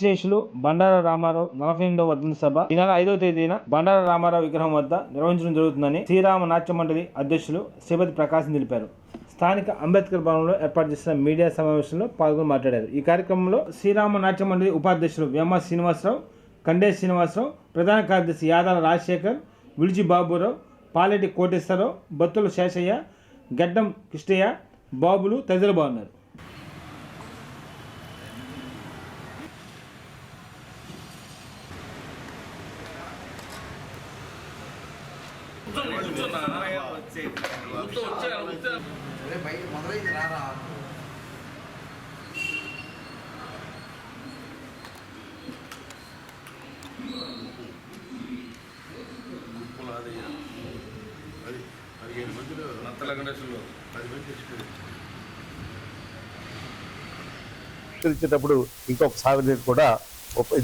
శేషులు బండార రామారావు నలభై ఎనిమిదవ వర్ధంతి సభ ఈ నెల ఐదవ తేదీన బండార రామారావు విగ్రహం వద్ద నిర్వహించడం జరుగుతుందని శ్రీరామ నాట్య మండలి అధ్యక్షులు శ్రీపతి ప్రకాశం తెలిపారు. స్థానిక అంబేద్కర్ భవనంలో ఏర్పాటు చేసిన మీడియా సమావేశంలో పాల్గొని మాట్లాడారు. ఈ కార్యక్రమంలో శ్రీరామ నాట్య మండలి ఉపాధ్యక్షులు వేమ శ్రీనివాసరావు కండే శ్రీనివాసరావు ప్రధాన కార్యదర్శి యాదాల రాజశేఖర్ విడిచి బాబురావు పాలెటి కోటేశ్వరరావు బత్తుల శేషయ్య గడ్డం కృష్ణయ్య బాబులు తదితరులు బాగున్నారు బయట మొదలైంది రారా అది పదిహేను మందిలో నత్తల గణేశులు పది మంది ఎక్స్పీరియన్స్ ఆవిష్కరించేటప్పుడు ఇంకొక సాగునీరు కూడా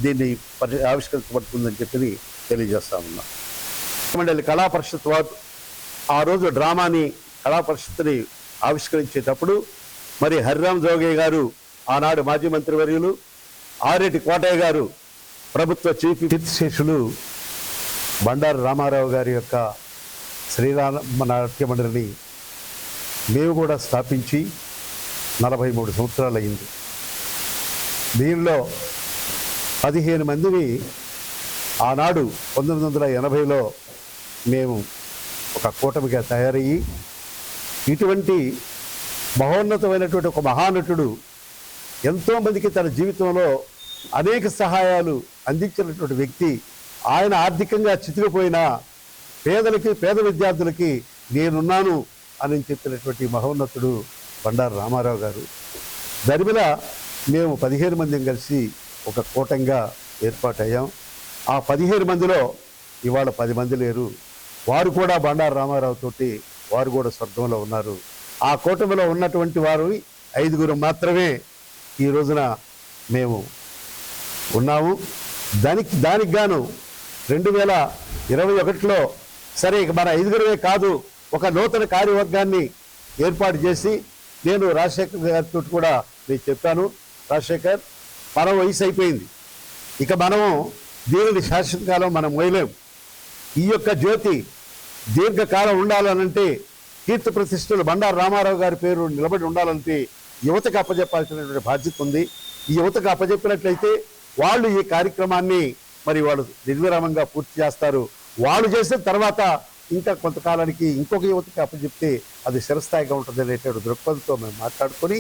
దీన్ని పరి ఆవిష్కరించబడుతుందని చెప్పి తెలియజేస్తా ఉన్నా. మండలి కళా పరిషత్ వారు ఆ రోజు డ్రామాని కళా పరిషత్ని ఆవిష్కరించేటప్పుడు మరి హరిరామ్ జోగయ్య గారు ఆనాడు మాజీ మంత్రివర్యులు ఆరేటి కోటయ్య గారు ప్రభుత్వ చీఫ్ శిష్యులు బండారు రామారావు గారి యొక్క శ్రీరామ నాట్య మండలిని మేము కూడా స్థాపించి నలభై మూడు సంవత్సరాలు అయింది దీనిలో పదిహేను మందిని ఆనాడు పంతొమ్మిది వందల ఎనభైలో మేము ఒక కూటమిగా తయారయ్యి ఇటువంటి మహోన్నతమైనటువంటి ఒక మహానటుడు ఎంతోమందికి తన జీవితంలో అనేక సహాయాలు అందించినటువంటి వ్యక్తి. ఆయన ఆర్థికంగా చితికిపోయిన పేదలకి పేద విద్యార్థులకి నేనున్నాను అని చెప్పినటువంటి మహోన్నతుడు బండారు రామారావు గారు. దరిమిల మేము పదిహేను మందిని కలిసి ఒక కూటంగా ఏర్పాటయ్యాం. ఆ పదిహేను మందిలో ఇవాళ పది మంది లేరు. వారు కూడా బండారు రామారావు తోటి వారు కూడా స్వర్గంలో ఉన్నారు. ఆ కూటమిలో ఉన్నటువంటి వారు ఐదుగురు మాత్రమే ఈ రోజున మేము ఉన్నాము. దానికి దానికి గాను రెండు వేల ఇరవై ఒకటిలో సరే ఇక మన ఐదుగురమే కాదు ఒక నూతన కార్యవర్గాన్ని ఏర్పాటు చేసి నేను రాజశేఖర్ గారితో కూడా నేను చెప్పాను రాజశేఖర్ మన వయసు అయిపోయింది. ఇక మనము దీనిని శాశ్వతకాలం మనం మోయలేం ఈ యొక్క జ్యోతి దీర్ఘకాలం ఉండాలనంటే కీర్తి ప్రతిష్టలు బండారు రామారావు గారి పేరు నిలబడి ఉండాలంటే యువతకు అప్పజెప్పాల్సినటువంటి బాధ్యత ఉంది. ఈ యువతకు అప్పజెప్పినట్లయితే వాళ్ళు ఈ కార్యక్రమాన్ని మరి వాళ్ళు నిర్విరామంగా పూర్తి చేస్తారు. వాళ్ళు చేసిన తర్వాత ఇంకా కొంతకాలానికి ఇంకొక యువతకి అప్పచెప్తే అది శిరస్థాయిగా ఉంటుంది అనేటువంటి దృక్పథంతో మేము మాట్లాడుకొని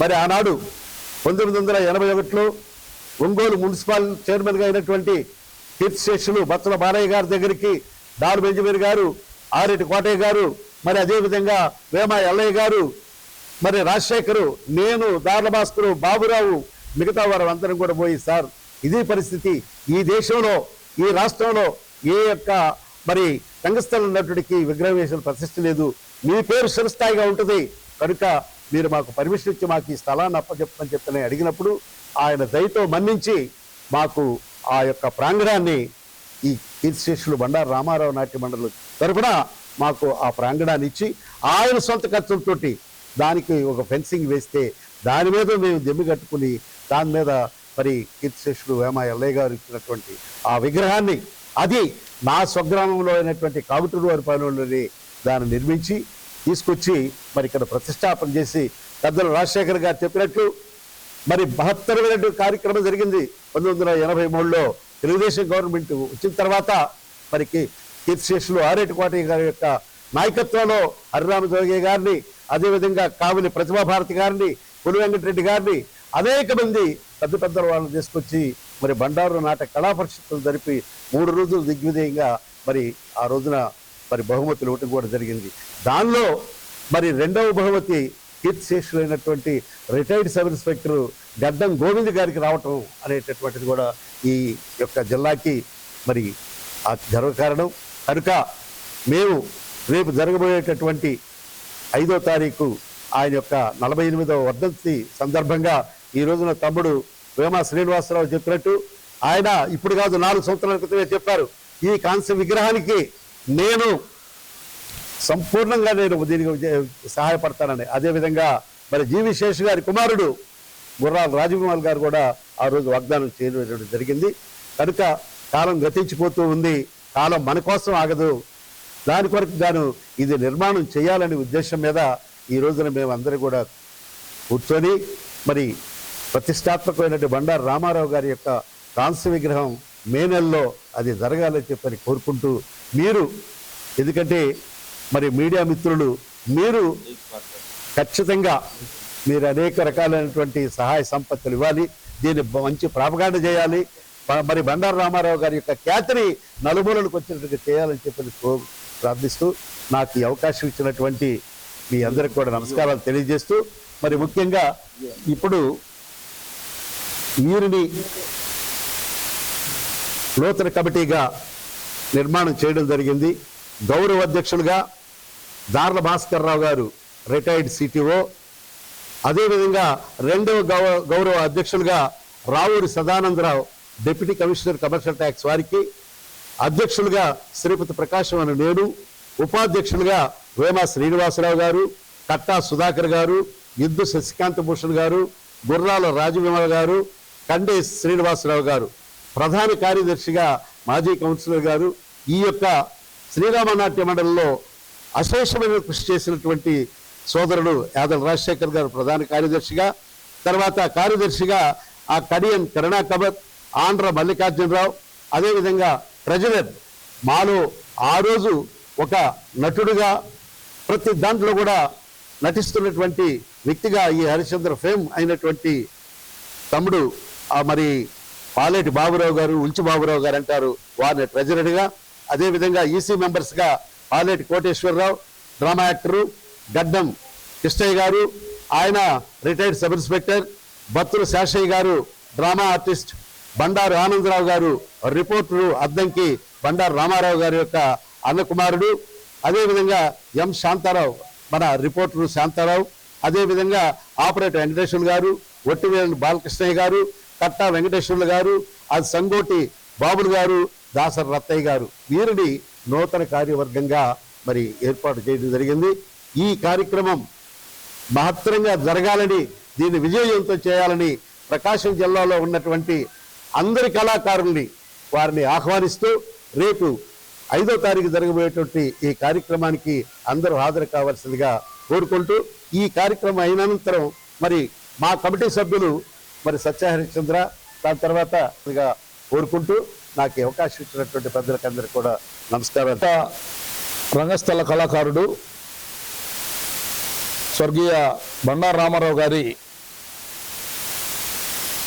మరి ఆనాడు పంతొమ్మిది వందల ఎనభై ఒకటిలో ఒంగోలు మున్సిపల్ చైర్మన్గా అయినటువంటి కీర్తిశేషులు బత్తల బాలయ్య గారి దగ్గరికి దారు బెంజమీర్ గారు ఆరెడ్డి కోటయ్య గారు మరి అదేవిధంగా వేమ ఎల్లయ్య గారు మరి రాజశేఖరు నేను దారుల భాస్కరు బాబురావు మిగతా వారు అందరం కూడా పోయి సార్ ఇది పరిస్థితి. ఈ దేశంలో ఈ రాష్ట్రంలో ఏ యొక్క మరి రంగస్థలం నటుడికి విగ్రహం వేసిన ప్రతిష్ట లేదు. మీ పేరు చిరస్థాయిగా ఉంటుంది. కనుక మీరు మాకు పర్మిషన్ ఇచ్చి మాకు ఈ స్థలాన్ని అప్పచెప్పని చెప్పని అడిగినప్పుడు ఆయన దయతో మన్నించి మాకు ఆ యొక్క ప్రాంగణాన్ని ఈ కీర్తిశేషులు బండారు రామారావు నాట్య మండలి తరపున మాకు ఆ ప్రాంగణాన్ని ఇచ్చి ఆయన సొంత ఖర్చులతోటి దానికి ఒక ఫెన్సింగ్ వేస్తే దాని మీద మేము దెమ్మి కట్టుకుని దాని మీద మరి కీర్తిశేషులు వేమ ఎల్లయ్య గారు ఇచ్చినటువంటి ఆ విగ్రహాన్ని అది నా స్వగ్రామంలో అయినటువంటి కాగుటూరు వారి పనులని దాన్ని నిర్మించి తీసుకొచ్చి మరి ఇక్కడ ప్రతిష్టాపన చేసి పెద్దలు రాజశేఖర్ గారు చెప్పినట్లు మరి మహత్తరమైనటువంటి కార్యక్రమం జరిగింది పంతొమ్మిది వందల ఎనభై మూడులో. తెలుగుదేశం గవర్నమెంట్ వచ్చిన తర్వాత మరికి కీర్తిశేషులు ఆరేటి కోటయ్య గారి యొక్క నాయకత్వంలో హరిరామ జోగే గారిని అదేవిధంగా కావలి ప్రతిభాభారతి గారిని పులి వెంకటరెడ్డి గారిని అనేక మంది పెద్ద పెద్ద వాళ్ళని తీసుకొచ్చి మరి బండారు నాటక కళా పరిషత్తులు జరిపి మూడు రోజులు దిగ్విజయంగా మరి ఆ రోజున మరి బహుమతులు ఇవ్వటం కూడా జరిగింది. దానిలో మరి రెండవ బహుమతి కీర్తిశేషులైనటువంటి రిటైర్డ్ సబ్ ఇన్స్పెక్టర్ గడ్డం గోవింద్ గారికి రావటం అనేటటువంటిది కూడా ఈ యొక్క జిల్లాకి మరి ఆ గర్వకారణం కనుక మేము రేపు జరగబోయేటటువంటి ఐదో తారీఖు ఆయన యొక్క నలభై ఎనిమిదవ వర్ధంతి సందర్భంగా ఈ రోజున తమ్ముడు వేమా శ్రీనివాసరావు చెప్పినట్టు ఆయన ఇప్పుడు కాదు నాలుగు సంవత్సరాల క్రితమే చెప్పారు ఈ కాంస్య విగ్రహానికి నేను సంపూర్ణంగా నేను దీనికి సహాయపడతానని. అదేవిధంగా మరి జీవి శేషు గారి కుమారుడు గుర్రాల రాజగోపాల్ గారు కూడా ఆ రోజు వాగ్దానం చేయడం జరిగింది. కనుక కాలం గతించిపోతూ ఉంది. కాలం మన కోసం ఆగదు. దాని కొరకు గాను ఇది నిర్మాణం చేయాలనే ఉద్దేశం మీద ఈ రోజున మేమందరం కూడా కూర్చొని మరి ప్రతిష్టాత్మకమైనటువంటి బండారు రామారావు గారి యొక్క కాంస్య విగ్రహం మే నెలలో అది జరగాలని చెప్పని కోరుకుంటూ మీరు ఎందుకంటే మరి మీడియా మిత్రులు మీరు ఖచ్చితంగా మీరు అనేక రకాలైనటువంటి సహాయ సంపత్తులు ఇవ్వాలి. దీన్ని మంచి ప్రాపగాండ చేయాలి. మరి బండారు రామారావు గారి యొక్క ఖ్యాతిని నలుమూలలకు వచ్చినట్టుగా చేయాలని చెప్పి ప్రార్థిస్తూ నాకు ఈ అవకాశం ఇచ్చినటువంటి మీ అందరికి కూడా నమస్కారాలు తెలియజేస్తూ మరి ముఖ్యంగా ఇప్పుడు వీరిని నూతన కమిటీగా నిర్మాణం చేయడం జరిగింది. గౌరవ అధ్యక్షులుగా దార్ల భాస్కర్ రావు గారు రిటైర్డ్ సిటిఓ అదేవిధంగా రెండవ గౌరవ గౌరవ అధ్యక్షులుగా Ravuri Sadanandarao deputy commissioner commercial tax వారికి అధ్యక్షులుగా శ్రీపతి ప్రకాశం అని నేను ఉపాధ్యక్షులుగా వేమ శ్రీనివాసరావు గారు కట్టా సుధాకర్ గారు యుద్ధు శశికాంత భూషణ్ గారు గుర్రాల రాజవిమల గారు కండే శ్రీనివాసరావు గారు. ప్రధాన కార్యదర్శిగా మాజీ కౌన్సిలర్ గారు. ఈ యొక్క శ్రీరామనాట్య మండలిలో అశేషమైన కృషి చేసినటువంటి సోదరుడు యాదవ్ రాజశేఖర్ గారు ప్రధాన కార్యదర్శిగా తర్వాత కార్యదర్శిగా ఆ కడియన్ కరుణా కబత్ ఆంధ్ర మల్లికార్జునరావు అదేవిధంగా ట్రెజరర్ మాలో ఆ రోజు ఒక నటుడుగా ప్రతి దాంట్లో కూడా నటిస్తున్నటువంటి వ్యక్తిగా ఈ హరిశ్చంద్ర ఫేమ్ అయినటువంటి తమ్ముడు ఆ మరి పాలేటి బాబురావు గారు ఉల్చి బాబురావు గారు అంటారు వారిని ట్రెజరర్గా అదేవిధంగా ఈసీ మెంబర్స్గా పాలేటి కోటేశ్వరరావు డ్రామా యాక్టరు గడ్డం. కృష్ణయ్య గారు ఆయన retired sub inspector Battula Shashaiah గారు డ్రామా ఆర్టిస్ట్. బండారు ఆనందరావు గారు రిపోర్టరు అద్దంకి బండారు రామారావు గారి యొక్క అన్నకుమారుడు. అదేవిధంగా ఎం శాంతారావు మన రిపోర్టరు శాంతారావు. అదేవిధంగా ఆపరేటర్ వెంకటేశ్వర్లు గారు ఒట్టివేలు బాలకృష్ణయ్య గారు కట్టా వెంకటేశ్వర్లు గారు అది సంగోటి బాబులు గారు దాసర రత్తయ్య గారు. వీరిని నూతన కార్యవర్గంగా మరి ఏర్పాటు చేయడం జరిగింది. ఈ కార్యక్రమం మహత్తరంగా జరగాలని దీన్ని విజయవంతం చేయాలని ప్రకాశం జిల్లాలో ఉన్నటువంటి అందరి కళాకారుల్ని వారిని ఆహ్వానిస్తూ రేపు ఐదో తారీఖు జరగబోయేటువంటి ఈ కార్యక్రమానికి అందరూ హాజరు కావాల్సిందిగా కోరుకుంటూ ఈ కార్యక్రమం అయినంతరం మరి మా కమిటీ సభ్యులు మరి సత్యహరిశ్చంద్ర దాని తర్వాత కోరుకుంటూ నాకు అవకాశం ఇచ్చినటువంటి పెద్దలకు కూడా నమస్కారం రంగస్థల కళాకారుడు స్వర్గీయ బండారు రామారావు గారి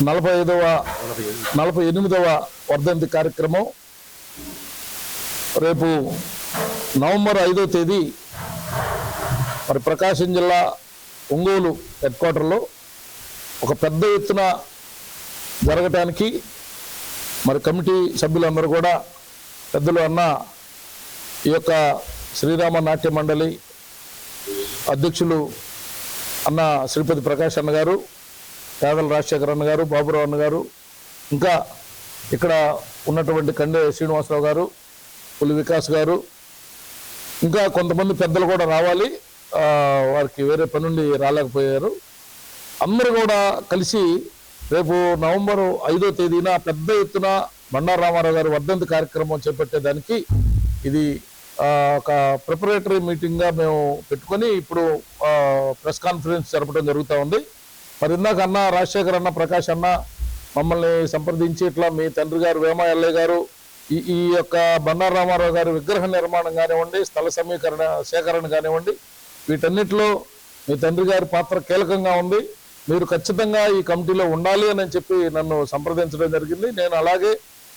నలభై ఐదవ నలభై ఎనిమిదవ వర్ధంతి కార్యక్రమం రేపు నవంబర్ ఐదవ తేదీ మరి ప్రకాశం జిల్లా ఒంగోలు హెడ్ క్వార్టర్లో ఒక పెద్ద ఎత్తున జరగటానికి మరి కమిటీ సభ్యులందరూ కూడా పెద్దలు అన్న ఈ యొక్క శ్రీరామ నాట్య మండలి అధ్యక్షులు అన్న శ్రీపతి ప్రకాష్ అన్న గారు పేదల రాజశేఖర్ అన్న గారు బాబురావు అన్న గారు ఇంకా ఇక్కడ ఉన్నటువంటి కండే శ్రీనివాసరావు గారు పులి వికాస్ గారు ఇంకా కొంతమంది పెద్దలు కూడా రావాలి. వారికి వేరే పనుండి రాలేకపోయారు. అందరూ కూడా కలిసి రేపు నవంబర్ ఐదో తేదీన పెద్ద ఎత్తున బండారు రామారావు గారి వర్ధంతి కార్యక్రమం చేపట్టేదానికి ఇది ఒక ప్రిపరేటరీ మీటింగ్గా మేము పెట్టుకొని ఇప్పుడు ప్రెస్ కాన్ఫరెన్స్ జరపడం జరుగుతూ ఉంది. మరి ఇందాక అన్న రాజశేఖర్ అన్న ప్రకాష్ అన్న మమ్మల్ని సంప్రదించి ఇట్లా మీ తండ్రి గారు వేమ ఎల్లయ్య గారు ఈ ఈ యొక్క బన్నారామారావు రామారావు గారి విగ్రహ నిర్మాణం కానివ్వండి స్థల సమీకరణ సేకరణ కానివ్వండి వీటన్నిటిలో మీ తండ్రి గారి పాత్ర కీలకంగా ఉంది. మీరు ఖచ్చితంగా ఈ కమిటీలో ఉండాలి అని చెప్పి నన్ను సంప్రదించడం జరిగింది. నేను అలాగే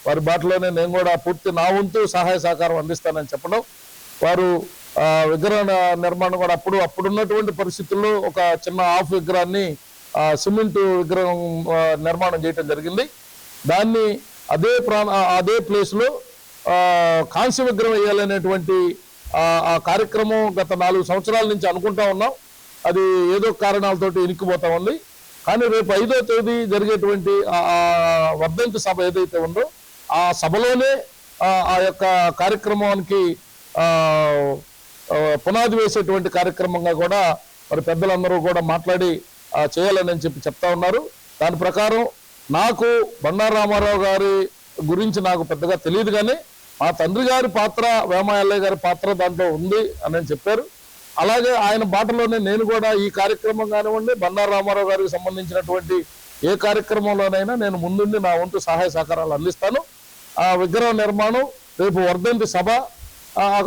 వారి బాటలోనే నేను కూడా పూర్తి నా వంతు సహాయ సహకారం అందిస్తానని చెప్పడం. వారు విగ్రహ నిర్మాణం కూడా అప్పుడు అప్పుడున్నటువంటి పరిస్థితుల్లో ఒక చిన్న హాఫ్ విగ్రహాన్ని సిమెంటు సిమెంట్ విగ్రహం నిర్మాణం చేయటం జరిగింది. దాన్ని అదే ప్రాణ అదే ప్లేస్లో కాంస్య విగ్రహం వేయాలనేటువంటి ఆ కార్యక్రమం గత నాలుగు సంవత్సరాల నుంచి అనుకుంటా ఉన్నాం. అది ఏదో కారణాలతోటి ఇనికిపోతా ఉంది. కానీ రేపు ఐదో తేదీ జరిగేటువంటి ఆ వర్ధంతి సభ ఏదైతే ఉందో ఆ సభలోనే ఆ యొక్క కార్యక్రమానికి పునాది వేసేటువంటి కార్యక్రమంగా కూడా మరి పెద్దలందరూ కూడా మాట్లాడి చేయాలని చెప్పి చెప్తా ఉన్నారు. దాని ప్రకారం నాకు బండారు రామారావు గారి గురించి నాకు పెద్దగా తెలియదు కానీ మా తండ్రి గారి పాత్ర వేమాయల్లయ్య గారి పాత్ర దాంట్లో ఉంది అని అని చెప్పారు. అలాగే ఆయన బాటలోనే నేను కూడా ఈ కార్యక్రమం కానివ్వండి బండారు రామారావు గారికి సంబంధించినటువంటి ఏ కార్యక్రమంలోనైనా నేను ముందుండి నా వంతు సహాయ సహకారాలు అందిస్తాను. ఆ విగ్రహ నిర్మాణం రేపు వర్ధంతి సభ.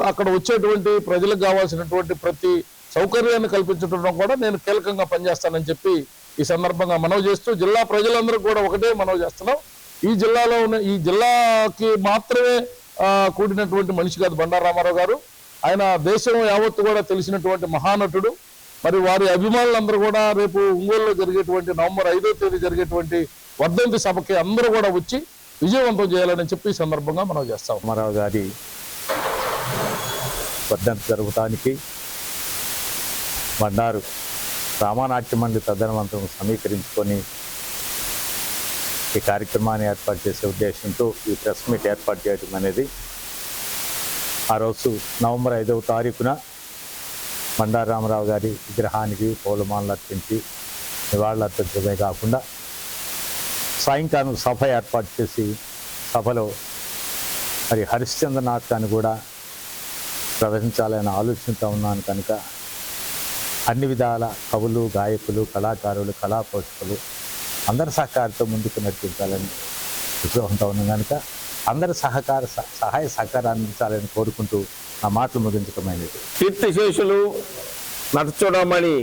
అక్కడ వచ్చేటువంటి ప్రజలకు కావాల్సినటువంటి ప్రతి సౌకర్యాన్ని కల్పించడం కూడా నేను కీలకంగా పనిచేస్తానని చెప్పి ఈ సందర్భంగా మనవి చేస్తూ జిల్లా ప్రజలందరూ కూడా ఒకటే మనవి చేస్తున్నాం. ఈ జిల్లాలో ఉన్న ఈ జిల్లాకి మాత్రమే కూడినటువంటి మనిషి కాదు బండారామారావు గారు. ఆయన దేశం యావత్తు కూడా తెలిసినటువంటి మహానటుడు. మరి వారి అభిమానులందరూ కూడా రేపు ఒంగోలులో జరిగేటువంటి నవంబర్ ఐదో తేదీ జరిగేటువంటి వర్ధంతి సభకి అందరూ కూడా వచ్చి విజయవంతం చేయాలని చెప్పి ఈ సందర్భంగా మనం చేస్తాం. అమరావు గారి వర్ధంతి జరగటానికి బండారు రామానాట్య మండలి తదనవంతం సమీకరించుకొని ఈ కార్యక్రమాన్ని ఏర్పాటు చేసే ఉద్దేశంతో ఈ ప్రెస్ మీట్ ఏర్పాటు చేయడం అనేది ఆ రోజు నవంబర్ ఐదవ తారీఖున బండారు రామారావు గారి విగ్రహానికి పూలమాలలు అర్పించి నివాళులు అర్పించడమే కాకుండా సాయంకాలం సభ ఏర్పాటు చేసి సభలో మరి హరిశ్చంద్ర నాటకాన్ని కూడా ప్రదర్శించాలని ఆలోచనతో ఉన్నాను కనుక అన్ని విధాల కవులు గాయకులు కళాకారులు కళా పోషకులు అందరి సహకారంతో ముందుకు నడిపించాలని ఉత్సాహంతో ఉన్నాను కనుక అందరి సహకార సహాయ సహకారాన్ని అందించాలని కోరుకుంటూ నా మాటలు ముగించడమైనది కీర్తిశేషులు నటచూడమణి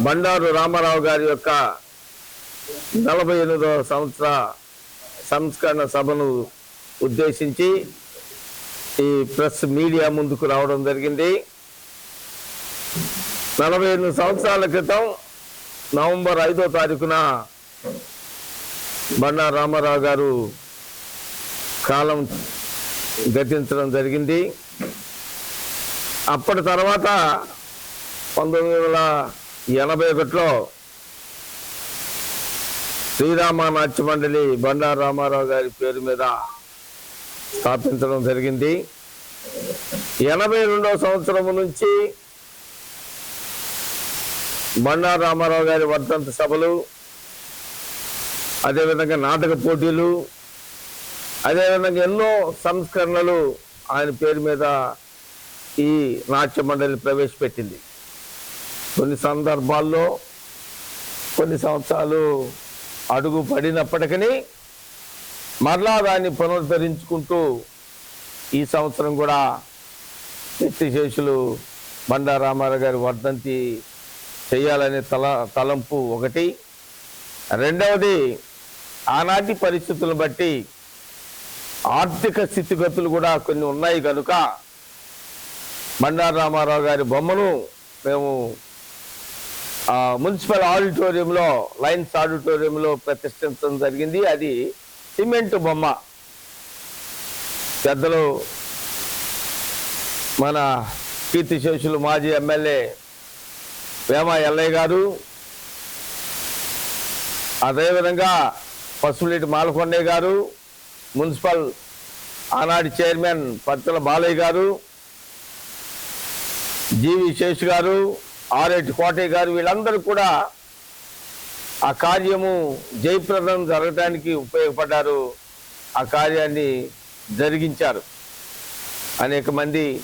బండారు రామారావు గారి యొక్క నలభై ఎనిమిదవ సంవత్సర సంస్కరణ సభను ఉద్దేశించి ఈ ప్రెస్ మీడియా ముందుకు రావడం జరిగింది. నలభై ఎనిమిది సంవత్సరాల క్రితం నవంబర్ ఐదో తారీఖున బండా రామారావు గారు కాలం గతించడం జరిగింది. అప్పటి తర్వాత పంతొమ్మిది వందల ఎనభై ఒకటిలో శ్రీరామ నాట్య మండలి బండారు రామారావు గారి పేరు మీద స్థాపించడం జరిగింది. ఎనభై రెండవ సంవత్సరం నుంచి బండారు రామారావు గారి వర్ధంత సభలు అదేవిధంగా నాటక పోటీలు అదేవిధంగా ఎన్నో సంస్కరణలు ఆయన పేరు మీద ఈ నాట్య మండలి ప్రవేశపెట్టింది. కొన్ని సందర్భాల్లో కొన్ని సంవత్సరాలు అడుగు పడినప్పటికీ మరలా దాన్ని పునరుద్ధరించుకుంటూ ఈ సంవత్సరం కూడా కీర్తిశేషులు బండా రామారావు గారి వర్ధంతి చేయాలనే తల తలంపు ఒకటి. రెండవది ఆనాటి పరిస్థితులను బట్టి ఆర్థిక స్థితిగతులు కూడా కొన్ని ఉన్నాయి కనుక బండారు రామారావు గారి బొమ్మను మేము మున్సిపల్ ఆడిటోరియంలో లైన్స్ ఆడిటోరియంలో ప్రతిష్ఠించడం జరిగింది. అది సిమెంట్ బొమ్మ. పెద్దలు మన కీర్తిశేషులు మాజీ ఎమ్మెల్యే వేమ ఎల్లయ్య గారు. అదేవిధంగా పసుపులేటి మాలకొండయ్య గారు మున్సిపల్ ఆనాటి చైర్మన్ పత్తుల బాలయ్య గారు జీవి శేష్ గారు ఆర్హెచ్ కోటయ్య గారు వీళ్ళందరూ కూడా ఆ కార్యము జయప్రదం జరగడానికి ఉపయోగపడ్డారు. ఆ కార్యాన్ని జరిగించారు. అనేక మంది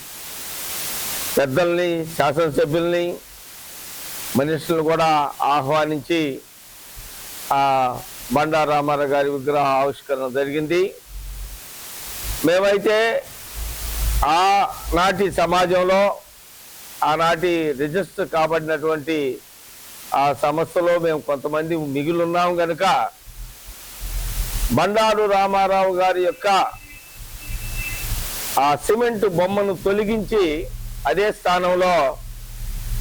పెద్దల్ని శాసనసభ్యుల్ని మనుషులను కూడా ఆహ్వానించి ఆ బండా రామారావు గారి విగ్రహ ఆవిష్కరణ జరిగింది. మేమైతే ఆ నాటి సమాజంలో ఆనాటి రిజిస్టర్ కాబడినటువంటి ఆ సంస్థలో మేము కొంతమంది మిగిలి కనుక బండారు రామారావు గారి యొక్క ఆ సిమెంట్ బొమ్మను తొలగించి అదే స్థానంలో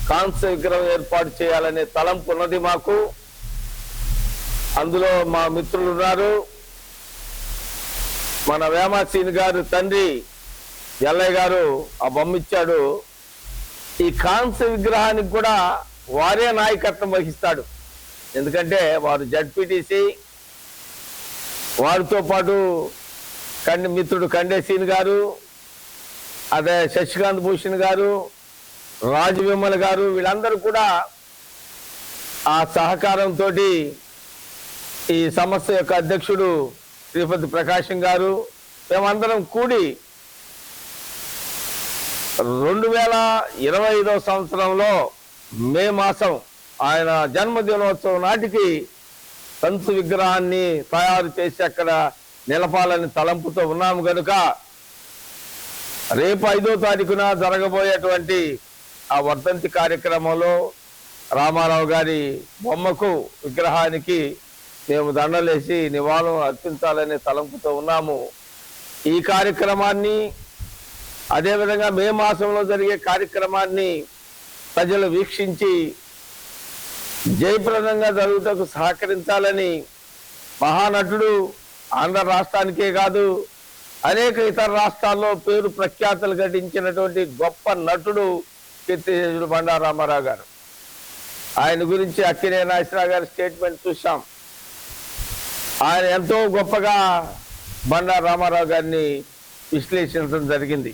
కాంస్య విగ్రహం ఏర్పాటు చేయాలనే తలంపు ఉన్నది మాకు. అందులో మా మిత్రులు ఉన్నారు మన వేమాసీని గారు తండ్రి ఎల్లయ్య గారు ఆ బొమ్మ ఇచ్చాడు. ఈ కాంస్య విగ్రహానికి కూడా వారే నాయకత్వం వహిస్తాడు. ఎందుకంటే వారు జడ్పీటీసీ వారితో పాటు కండి మిత్రుడు కండేసీన్ గారు అదే శశికాంత్ భూషణ్ గారు రాజు విమల్ గారు వీళ్ళందరూ కూడా ఆ సహకారంతో ఈ సంస్థ యొక్క అధ్యక్షుడు శ్రీపతి ప్రకాశం గారు మేమందరం కూడి రెండు వేల ఇరవై ఐదవ సంవత్సరంలో మే మాసం ఆయన జన్మదినోత్సవం నాటికి కంచు విగ్రహాన్ని తయారు చేసి అక్కడ నిలపాలని తలంపుతో ఉన్నాము కనుక రేపు ఐదో తారీఖున జరగబోయేటువంటి ఆ వర్ధంతి కార్యక్రమంలో రామారావు గారి బొమ్మకు విగ్రహానికి మేము దండలేసి నివాళులు అర్పించాలనే తలంపుతో ఉన్నాము. ఈ కార్యక్రమాన్ని అదేవిధంగా మే మాసంలో జరిగే కార్యక్రమాన్ని ప్రజలు వీక్షించి జయప్రదంగా జరుగుటకు సహకరించాలని మహానటుడు ఆంధ్ర రాష్ట్రానికే కాదు అనేక ఇతర రాష్ట్రాల్లో పేరు ప్రఖ్యాతలు గడించినటువంటి గొప్ప నటుడు కీర్తిశేషుడు బండారామారావు గారు. ఆయన గురించి అక్కినే నాగేశ్వరరావు గారి స్టేట్మెంట్ చూసాం ఆయన ఎంతో గొప్పగా బండారామారావు గారిని విశ్లేషించడం జరిగింది.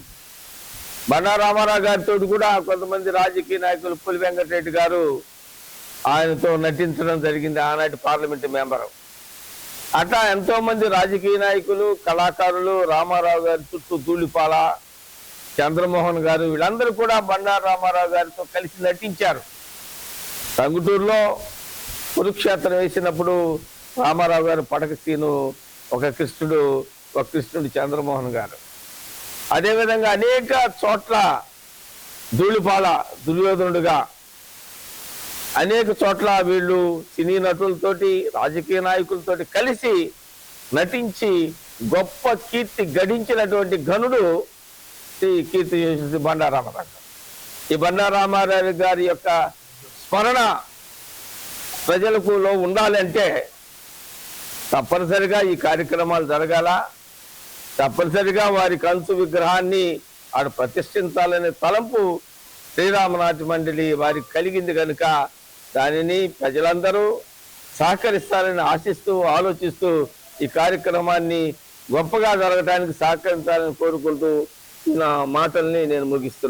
బండారు రామారావు గారితో కూడా కొంతమంది రాజకీయ నాయకులు పులి వెంకటరెడ్డి గారు ఆయనతో నటించడం జరిగింది ఆనాటి పార్లమెంటు మెంబరు. అట్లా ఎంతో మంది రాజకీయ నాయకులు కళాకారులు రామారావు గారి చుట్టూ ధూళిపాల చంద్రమోహన్ గారు వీళ్ళందరూ కూడా బండారు రామారావు గారితో కలిసి నటించారు. టంగుటూరులో కురుక్షేత్రం వేసినప్పుడు రామారావు గారు పడక సీను ఒక కృష్ణుడు ఒక కృష్ణుడు చంద్రమోహన్ గారు. అదేవిధంగా అనేక చోట్ల ధూళిపాల దుర్యోధనుడుగా అనేక చోట్ల వీళ్ళు సినీ నటులతోటి రాజకీయ నాయకులతోటి కలిసి నటించి గొప్ప కీర్తి గడించినటువంటి ఘనుడు శ్రీ కీర్తి శ్రీ బండారామారావు ఈ బండారామారావు గారి యొక్క స్మరణ ప్రజలకు లో ఉండాలంటే తప్పనిసరిగా ఈ కార్యక్రమాలు జరగాల. తప్పనిసరిగా వారి కంచు విగ్రహాన్ని ఆడు ప్రతిష్ఠించాలనే తలంపు శ్రీరామనాథ మండలి వారికి కలిగింది కనుక దానిని ప్రజలందరూ సహకరిస్తారని ఆశిస్తూ ఆలోచిస్తూ ఈ కార్యక్రమాన్ని గొప్పగా జరగడానికి సహకరించాలని కోరుకుంటూ నా మాటల్ని నేను ముగిస్తున్నాను.